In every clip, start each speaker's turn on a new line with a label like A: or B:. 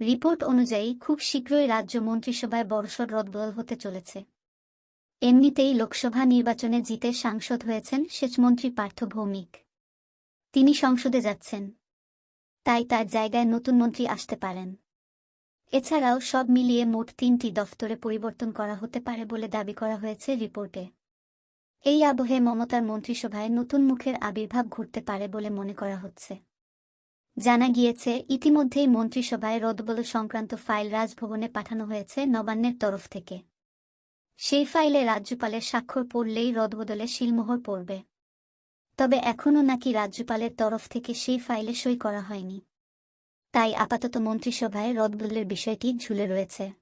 A: Report অনুযায়ী খুব শীঘ্রই রাজ্য মন্ত্রিসভায় বড়সড় রদবদল হতে চলেছে। এমনিতেই লোকসভা নির্বাচনে জিতে সাংসদ হয়েছেন সেচমন্ত্রী পার্থ ভৌমিক। তিনি সংসদে যাচ্ছেন। তাই তার জায়গায় নতুন মন্ত্রী আসতে পারেন। এছাড়াও সব মিলিয়ে মোট তিনটি দফতরে পরিবর্তন করা হতে পারে বলে দাবি করা হয়েছে রিপোর্টে। এই আবহে মমতার মন্ত্রিসভায় নতুন মুখের আবির্ভাব ঘটতে পারে বলে মনে করা হচ্ছে। জানা গিয়েছে, ইতিমধ্যেই মন্ত্রিসভায় রদবদল সংক্রান্ত ফাইল রাজভবনে পাঠানো হয়েছে নবান্নের তরফ থেকে। সেই ফাইলে রাজ্যপালের স্বাক্ষর পড়লেই রদবদলে শিলমোহর পড়বে। তবে এখনও নাকি রাজ্যপালের তরফ থেকে সেই ফাইলে সই করা হয়নি। তাই আপাতত মন্ত্রিসভায় রদবদলের বিষয়টি ঝুলে রয়েছে।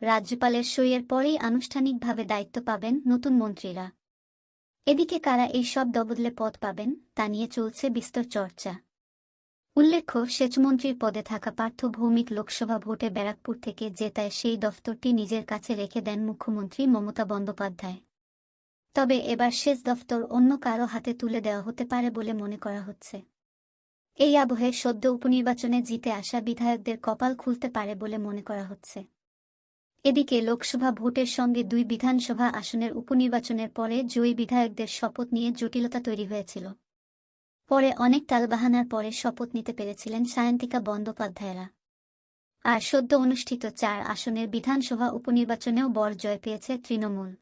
A: রাজ্যপালের সইয়ের পরেই আনুষ্ঠানিকভাবে দায়িত্ব পাবেন নতুন মন্ত্রীরা। এদিকে কারা এই সব দবদলে পদ পাবেন, তা নিয়ে চলছে বিস্তর চর্চা। উল্লেখ্য, সেচমন্ত্রীর পদে থাকা পার্থ ভৌমিক লোকসভা ভোটে ব্যারাকপুর থেকে জেতায় সেই দফতরটি নিজের কাছে রেখে দেন মুখ্যমন্ত্রী মমতা বন্দ্যোপাধ্যায়। তবে এবার সেচ দফতর অন্য কারও হাতে তুলে দেওয়া হতে পারে বলে মনে করা হচ্ছে। এই আবহে সদ্য উপনির্বাচনে জিতে আসা বিধায়কদের কপাল খুলতে পারে বলে মনে করা হচ্ছে। এদিকে লোকসভা ভোটের সঙ্গে দুই বিধানসভা আসনের উপনির্বাচনের পরে জয়ী বিধায়কদের শপথ নিয়ে জটিলতা তৈরি হয়েছিল। পরে অনেক টালবাহানার পরে শপথ নিতে পেরেছিলেন সায়ন্তিকা বন্দ্যোপাধ্যায়রা। আর সদ্য অনুষ্ঠিত চার আসনের বিধানসভা উপনির্বাচনেও বর জয় পেয়েছে তৃণমূল।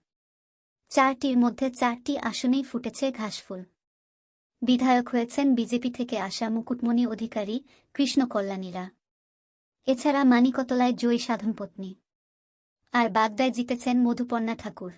A: চারটির মধ্যে চারটি আসনেই ফুটেছে ঘাসফুল। বিধায়ক হয়েছেন বিজেপি থেকে আসা মুকুটমণি অধিকারী কৃষ্ণ কল্যাণীরা। এছাড়া মানিকতলায় জয়ী সাধনপত্নী। আর বাগদায় জিতেছেন মধুপর্ণা ঠাকুর।